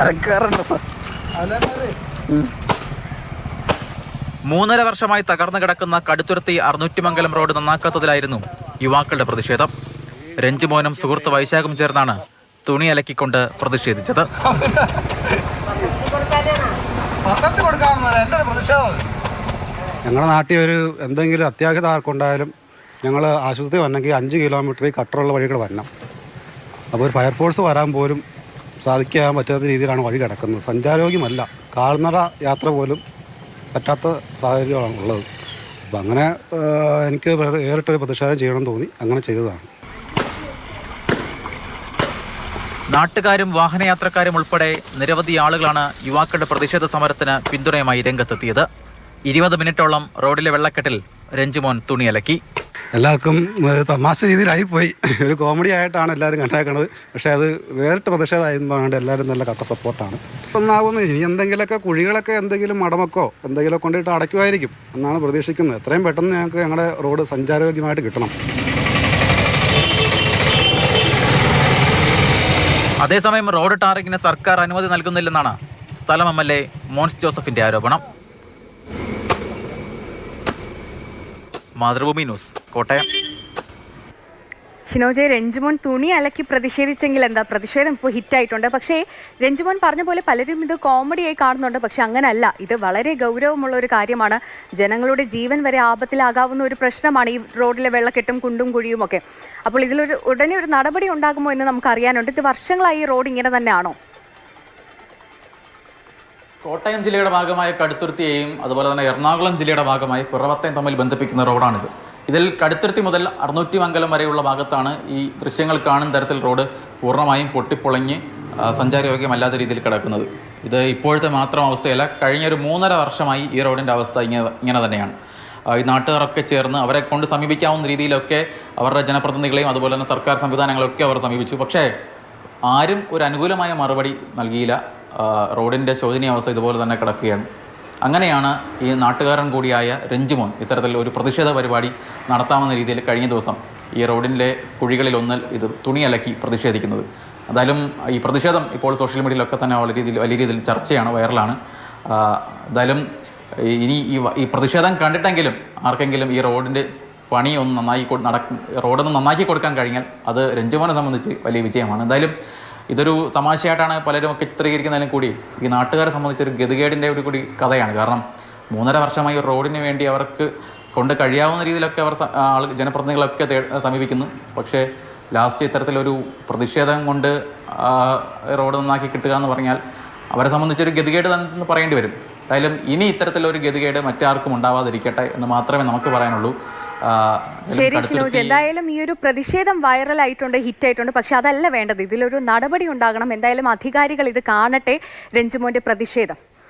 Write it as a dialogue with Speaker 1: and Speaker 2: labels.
Speaker 1: അലക്കാറുണ്ട്
Speaker 2: മൂന്നര വർഷമായി തകർന്നു കിടക്കുന്ന കടുത്തുരുത്തി അറുന്നൂറ്റിമംഗലം റോഡ് നന്നാക്കാത്തതിലായിരുന്നു യുവാക്കളുടെ പ്രതിഷേധം. രഞ്ജുമോനും സുഹൃത്ത് വൈശാഖും ചേർന്നാണ് തുണി അലക്കിക്കൊണ്ട് പ്രതിഷേധിച്ചത്.
Speaker 3: ഞങ്ങളുടെ നാട്ടിൽ ഒരു എന്തെങ്കിലും അത്യാഹിത ആർക്കുണ്ടായാലും ഞങ്ങൾ ആശുപത്രി വന്നെങ്കിൽ അഞ്ച് കിലോമീറ്റർ ഈ കട്ടറുള്ള വഴികൾ വരണം. അപ്പോൾ ഒരു ഫയർഫോഴ്സ് വരാൻ പോലും സാധിക്കാൻ പറ്റാത്ത രീതിയിലാണ് വഴി കിടക്കുന്നത്. സഞ്ചാരോഗ്യമല്ല. കാൽനട യാത്ര പോലും പറ്റാത്ത സാഹചര്യമാണ് ഉള്ളത്. അപ്പം അങ്ങനെ എനിക്ക് വേറെ- വേറിട്ടൊരു പ്രതിഷേധം ചെയ്യണം തോന്നി. അങ്ങനെ ചെയ്തതാണ്.
Speaker 2: നാട്ടുകാരും വാഹനയാത്രക്കാരും ഉൾപ്പെടെ നിരവധി ആളുകളാണ് യുവാക്കളുടെ പ്രതിഷേധ സമരത്തിന് പിന്തുണയുമായി രംഗത്തെത്തിയത്. ഇരുപത് മിനിറ്റോളം റോഡിലെ വെള്ളക്കെട്ടിൽ രഞ്ജുമോൻ തുണി അലക്കി
Speaker 3: എല്ലാവർക്കും തമാശ രീതിയിലായി പോയി. ഒരു കോമഡി ആയിട്ടാണ് എല്ലാവരും കണ്ടേക്കണത്. പക്ഷേ അത് വേറിട്ട് പ്രതിഷേധമായതുകൊണ്ട് എല്ലാവരും നല്ല കട്ട സപ്പോർട്ടാണ് ഒന്നാകുന്നത് ഇനി എന്തെങ്കിലുമൊക്കെ കുഴികളൊക്കെ എന്തെങ്കിലും മടമൊക്കോ എന്തെങ്കിലും കൊണ്ടിട്ട് അടയ്ക്കുമായിരിക്കും എന്നാണ് പ്രതീക്ഷിക്കുന്നത്. എത്രയും പെട്ടെന്ന് ഞങ്ങൾക്ക് ഞങ്ങളുടെ റോഡ് സഞ്ചാരയോഗ്യമായിട്ട് കിട്ടണം.
Speaker 2: അതേസമയം റോഡ് ടാറിങ്ങിന് സർക്കാർ അനുമതി നൽകുന്നില്ലെന്നാണ് സ്ഥലം എം എൽ എ മോൻസ് ജോസഫിന്റെ ആരോപണം. മാതൃഭൂമി ന്യൂസ്. കോട്ടയം.
Speaker 4: ഷിനോജെ രഞ്ജുമോൻ തുണി അലക്കി പ്രതിഷേധിച്ചെങ്കിൽ എന്താ? പ്രതിഷേധം ഇപ്പോൾ ഹിറ്റായിട്ടുണ്ട് പക്ഷേ രഞ്ജുമോൻ പറഞ്ഞ പോലെ പലരും ഇത് കോമഡിയായി കാണുന്നുണ്ട്. പക്ഷെ അങ്ങനല്ല. ഇത് വളരെ ഗൗരവമുള്ള ഒരു കാര്യമാണ്. ജനങ്ങളുടെ ജീവൻ വരെ ആപത്തിലാകാവുന്ന ഒരു പ്രശ്നമാണ് ഈ റോഡിലെ വെള്ളക്കെട്ടും കുണ്ടും കുഴിയും ഒക്കെ. അപ്പോൾ ഇതിലൊരു ഉടനെ ഒരു നടപടി ഉണ്ടാകുമോ എന്ന് നമുക്ക് അറിയാനുണ്ട്. ഇത് വർഷങ്ങളായി ഈ റോഡ് ഇങ്ങനെ തന്നെയാണോ?
Speaker 2: കോട്ടയം ജില്ലയുടെ ഭാഗമായ കടുത്തുരുത്തിയെയും അതുപോലെ തന്നെ എറണാകുളം ജില്ലയുടെ ഭാഗമായി പിറവത്തെയും തമ്മിൽ ബന്ധിപ്പിക്കുന്ന റോഡാണിത്. ഇതിൽ കടുത്തുരുത്തി മുതൽ അറുന്നൂറ്റി മംഗലം വരെയുള്ള ഭാഗത്താണ് ഈ ദൃശ്യങ്ങൾ കാണുന്ന തരത്തിൽ റോഡ് പൂർണമായും പൊട്ടിപ്പൊളഞ്ഞ് സഞ്ചാരയോഗ്യമല്ലാത്ത രീതിയിൽ കിടക്കുന്നത്. ഇത് ഇപ്പോഴത്തെ മാത്രം അവസ്ഥയല്ല കഴിഞ്ഞൊരു മൂന്നര വർഷമായി ഈ റോഡിന്റെ അവസ്ഥ ഇങ്ങനെ ഇങ്ങനെ തന്നെയാണ്. ഈ നാട്ടുകാരൊക്കെ ചേർന്ന് അവരെ കൊണ്ട് സമീപിക്കാവുന്ന രീതിയിലൊക്കെ അവരുടെ ജനപ്രതിനിധികളെയും അതുപോലെ തന്നെ സർക്കാർ സംവിധാനങ്ങളൊക്കെ അവർ സമീപിച്ചു. പക്ഷേ ആരും ഒരു അനുകൂലമായ മറുപടി നൽകിയില്ല. റോഡിന്റെ ശോചനീയാവസ്ഥ ഇതുപോലെ തന്നെ കിടക്കുകയാണ്. അങ്ങനെയാണ് ഈ നാട്ടുകാരൻ കൂടിയായ രഞ്ജുമോൻ ഇത്തരത്തിൽ ഒരു പ്രതിഷേധ പരിപാടി നടത്താമെന്ന രീതിയിൽ കഴിഞ്ഞ ദിവസം ഈ റോഡിന്റെ കുഴികളിൽ ഒന്നിൽ ഇത് തുണി അലക്കി പ്രതിഷേധിക്കുന്നത്. എന്തായാലും ഈ പ്രതിഷേധം ഇപ്പോൾ സോഷ്യൽ മീഡിയയിലൊക്കെ തന്നെ വളരെ രീതിയിൽ വലിയ രീതിയിൽ ചർച്ചയാണ് വൈറലാണ്. എന്തായാലും ഇനി ഈ ഈ പ്രതിഷേധം കണ്ടിട്ടെങ്കിലും ആർക്കെങ്കിലും ഈ റോഡിന്റെ പണി ഒന്ന് നന്നായി നടക്കും നടക്ക റോഡൊന്ന് നന്നാക്കി കൊടുക്കാൻ കഴിഞ്ഞാൽ അത് രഞ്ജുമോനെ സംബന്ധിച്ച് വലിയ വിജയമാണ്. എന്തായാലും ഇതൊരു തമാശയായിട്ടാണ് പലരും ഒക്കെ ചിത്രീകരിക്കുന്നതിലും കൂടി ഈ നാട്ടുകാരെ സംബന്ധിച്ചൊരു ഗതികേടിന്റെ ഒരു കൂടി കഥയാണ്. കാരണം മൂന്നര വർഷമായി ഒരു റോഡിന് വേണ്ടി അവർക്ക് കൊണ്ട് കഴിയാവുന്ന രീതിയിലൊക്കെ അവർ ആൾ ജനപ്രതിനിധികളൊക്കെ സമീപിക്കുന്നു. പക്ഷേ ലാസ്റ്റ് ഇത്തരത്തിലൊരു പ്രതിഷേധം കൊണ്ട് റോഡ് നന്നാക്കി കിട്ടുക എന്ന് പറഞ്ഞാൽ അവരെ സംബന്ധിച്ചൊരു ഗതികേട് തന്നെ പറയേണ്ടി വരും. എന്തായാലും ഇനി ഇത്തരത്തിലൊരു ഗതികേട് മറ്റാർക്കും ഉണ്ടാവാതിരിക്കട്ടെ എന്ന് മാത്രമേ നമുക്ക് പറയാനുള്ളൂ.
Speaker 4: ശരി ഷിനോജ് എന്തായാലും ഈ ഒരു പ്രതിഷേധം വൈറലായിട്ടുണ്ട് ഹിറ്റായിട്ടുണ്ട്. പക്ഷെ അതല്ല വേണ്ടത്. ഇതിലൊരു നടപടി ഉണ്ടാകണം. എന്തായാലും അധികാരികൾ ഇത് കാണട്ടെ രഞ്ജുമോന്റെ പ്രതിഷേധം.